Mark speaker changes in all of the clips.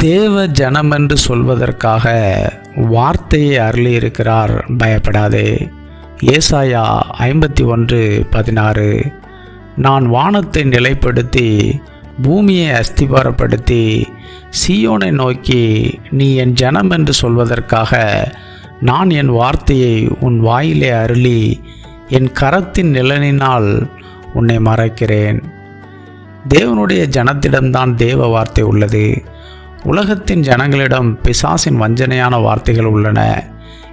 Speaker 1: தேவ ஜனம் என்று சொல்வதற்காக வார்த்தையை அருளியிருக்கிறார். பயப்படாதே. ஏசாயா ஐம்பத்தி ஒன்று பதினாறு. நான் வானத்தை நிலைப்படுத்தி பூமியை அஸ்திபாரப்படுத்தி சீயோனை நோக்கி நீ என் ஜனம் என்று சொல்வதற்காக நான் என் வார்த்தையை உன் வாயிலே அருளி என் கரத்தின் நிழலினால் உன்னை மறைக்கிறேன். தேவனுடைய ஜனத்திடம்தான் தேவ வார்த்தை உள்ளது. உலகத்தின் ஜனங்களிடம் பிசாசின் வஞ்சனையான வார்த்தைகள் உள்ளன.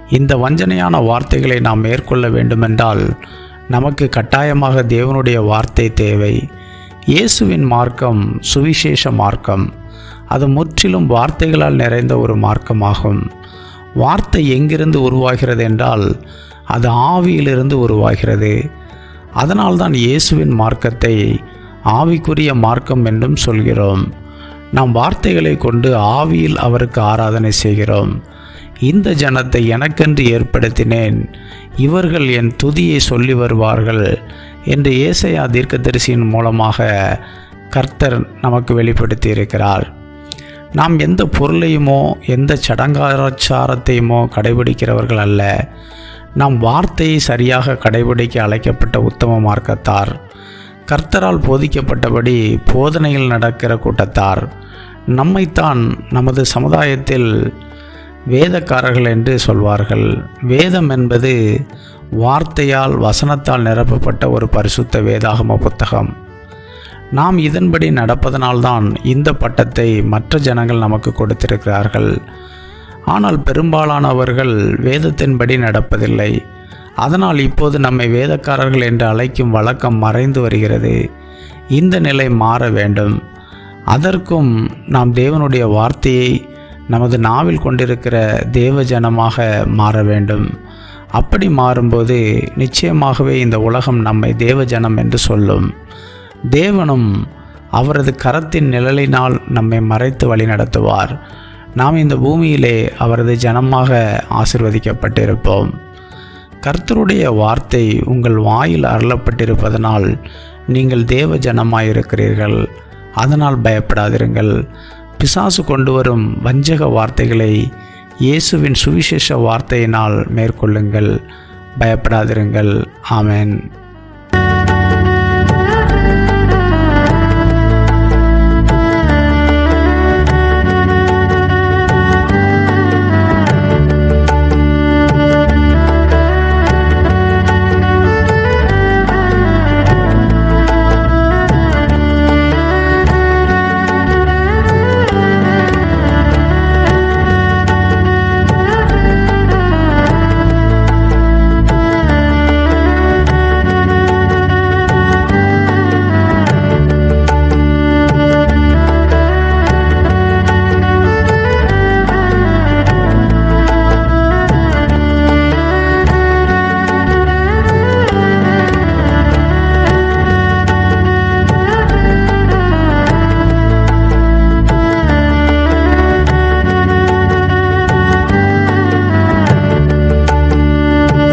Speaker 1: இந்த வஞ்சனையான வார்த்தைகளை நாம் மேற்கொள்ள வேண்டுமென்றால் நமக்கு கட்டாயமாக தேவனுடைய வார்த்தை தேவை. இயேசுவின் மார்க்கம் சுவிசேஷ மார்க்கம். அது முற்றிலும் வார்த்தைகளால் நிறைந்த ஒரு மார்க்கமாகும். வார்த்தை எங்கிருந்து உருவாகிறது என்றால் அது ஆவியிலிருந்து உருவாகிறது. அதனால்தான் இயேசுவின் மார்க்கத்தை ஆவிக்குரிய மார்க்கம் என்றும் சொல்கிறோம். நாம் வார்த்தைகளை கொண்டு ஆவியில் அவருக்கு ஆராதனை செய்கிறோம். இந்த ஜனத்தை எனக்கென்று ஏற்படுத்தினேன். இவர்கள் என் துதியை சொல்லி வருவார்கள் என்று ஏசையா தீர்க்கதரிசியின் மூலமாக கர்த்தர் நமக்கு வெளிப்படுத்தி இருக்கிறார் நாம் எந்த பொருளையுமோ எந்த சடங்காச்சாரத்தையுமோ கடைபிடிக்கிறவர்கள் அல்ல. நாம் வார்த்தையை சரியாக கடைபிடிக்க அழைக்கப்பட்ட உத்தம மார்க்கத்தார். கர்த்தரால் போதிக்கப்பட்டபடி போதனையில் நடக்கிற கூட்டத்தார். நம்மைத்தான் நமது சமுதாயத்தில் வேதக்காரர்கள் என்று சொல்வார்கள். வேதம் என்பது வார்த்தையால் வசனத்தால் நிரப்பப்பட்ட ஒரு பரிசுத்த வேதாகம புத்தகம். நாம் இதன்படி நடப்பதனால்தான் இந்த பட்டத்தை மற்ற ஜனங்கள் நமக்கு கொடுத்திருக்கிறார்கள். ஆனால் பெரும்பாலானவர்கள் வேதத்தின்படி நடப்பதில்லை. அதனால் இப்போது நம்மை வேதக்காரர்கள் என்று அழைக்கும் வழக்கம் மறைந்து வருகிறது. இந்த நிலை மாற வேண்டும். அதற்கும் நாம் தேவனுடைய வார்த்தையை நமது நாவில் கொண்டிருக்கிற தேவ ஜனமாக மாற வேண்டும். அப்படி மாறும்போது நிச்சயமாகவே இந்த உலகம் நம்மை தேவ ஜனம் என்று சொல்லும். தேவனும் அவரது கரத்தின் நிழலினால் நம்மை மறைத்து வழி நடத்துவார். நாம் இந்த பூமியிலே அவரது ஜனமாக ஆசிர்வதிக்கப்பட்டிருப்போம். கர்த்தருடைய வார்த்தை உங்கள் வாயில் அருளப்பட்டிருப்பதனால் நீங்கள் தேவ ஜனமாயிருக்கிறீர்கள். அதனால் பயப்படாதிருங்கள். பிசாசு கொண்டு வரும் வஞ்சக வார்த்தைகளை இயேசுவின் சுவிசேஷ வார்த்தையினால் மேற்கொள்ளுங்கள். பயப்படாதிருங்கள். ஆமென்.